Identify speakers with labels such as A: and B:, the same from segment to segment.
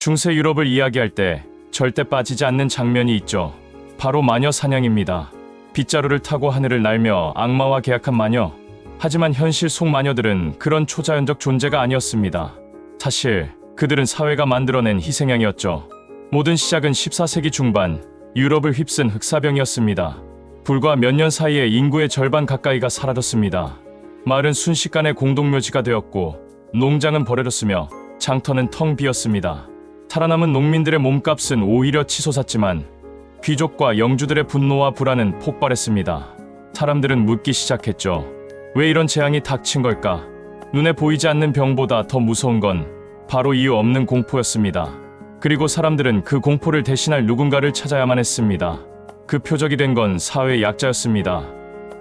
A: 중세 유럽을 이야기할 때 절대 빠지지 않는 장면이 있죠. 바로 마녀 사냥입니다. 빗자루를 타고 하늘을 날며 악마와 계약한 마녀. 하지만 현실 속 마녀들은 그런 초자연적 존재가 아니었습니다. 사실 그들은 사회가 만들어낸 희생양이었죠. 모든 시작은 14세기 중반 유럽을 휩쓴 흑사병이었습니다. 불과 몇 년 사이에 인구의 절반 가까이가 사라졌습니다. 마을은 순식간에 공동묘지가 되었고 농장은 버려졌으며 장터는 텅 비었습니다. 살아남은 농민들의 몸값은 오히려 치솟았지만 귀족과 영주들의 분노와 불안은 폭발했습니다. 사람들은 묻기 시작했죠. 왜 이런 재앙이 닥친 걸까? 눈에 보이지 않는 병보다 더 무서운 건 바로 이유 없는 공포였습니다. 그리고 사람들은 그 공포를 대신할 누군가를 찾아야만 했습니다. 그 표적이 된 건 사회의 약자였습니다.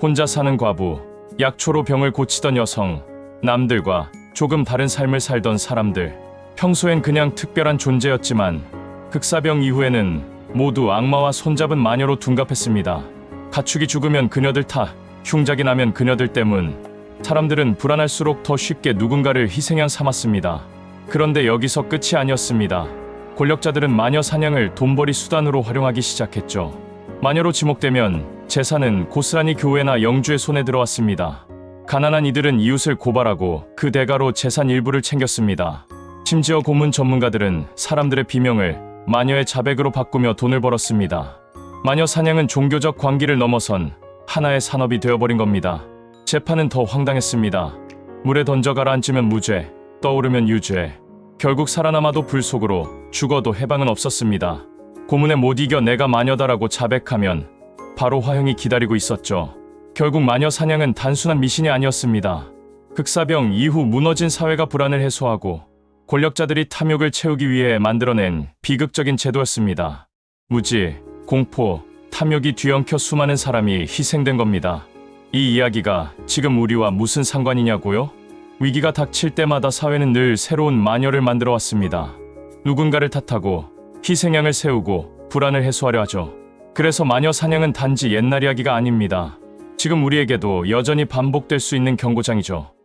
A: 혼자 사는 과부, 약초로 병을 고치던 여성, 남들과 조금 다른 삶을 살던 사람들. 평소엔 그냥 특별한 존재였지만 흑사병 이후에는 모두 악마와 손잡은 마녀로 둔갑했습니다. 가축이 죽으면 그녀들 탓, 흉작이 나면 그녀들 때문. 사람들은 불안할수록 더 쉽게 누군가를 희생양 삼았습니다. 그런데 여기서 끝이 아니었습니다. 권력자들은 마녀 사냥을 돈벌이 수단으로 활용하기 시작했죠. 마녀로 지목되면 재산은 고스란히 교회나 영주의 손에 들어왔습니다. 가난한 이들은 이웃을 고발하고 그 대가로 재산 일부를 챙겼습니다. 심지어 고문 전문가들은 사람들의 비명을 마녀의 자백으로 바꾸며 돈을 벌었습니다. 마녀 사냥은 종교적 관기를 넘어선 하나의 산업이 되어버린 겁니다. 재판은 더 황당했습니다. 물에 던져 가라앉으면 무죄, 떠오르면 유죄. 결국 살아남아도 불 속으로 죽어도 해방은 없었습니다. 고문에 못 이겨 내가 마녀다라고 자백하면 바로 화형이 기다리고 있었죠. 결국 마녀 사냥은 단순한 미신이 아니었습니다. 흑사병 이후 무너진 사회가 불안을 해소하고 권력자들이 탐욕을 채우기 위해 만들어낸 비극적인 제도였습니다. 무지, 공포, 탐욕이 뒤엉켜 수많은 사람이 희생된 겁니다. 이 이야기가 지금 우리와 무슨 상관이냐고요? 위기가 닥칠 때마다 사회는 늘 새로운 마녀를 만들어 왔습니다. 누군가를 탓하고 희생양을 세우고 불안을 해소하려 하죠. 그래서 마녀 사냥은 단지 옛날 이야기가 아닙니다. 지금 우리에게도 여전히 반복될 수 있는 경고장이죠.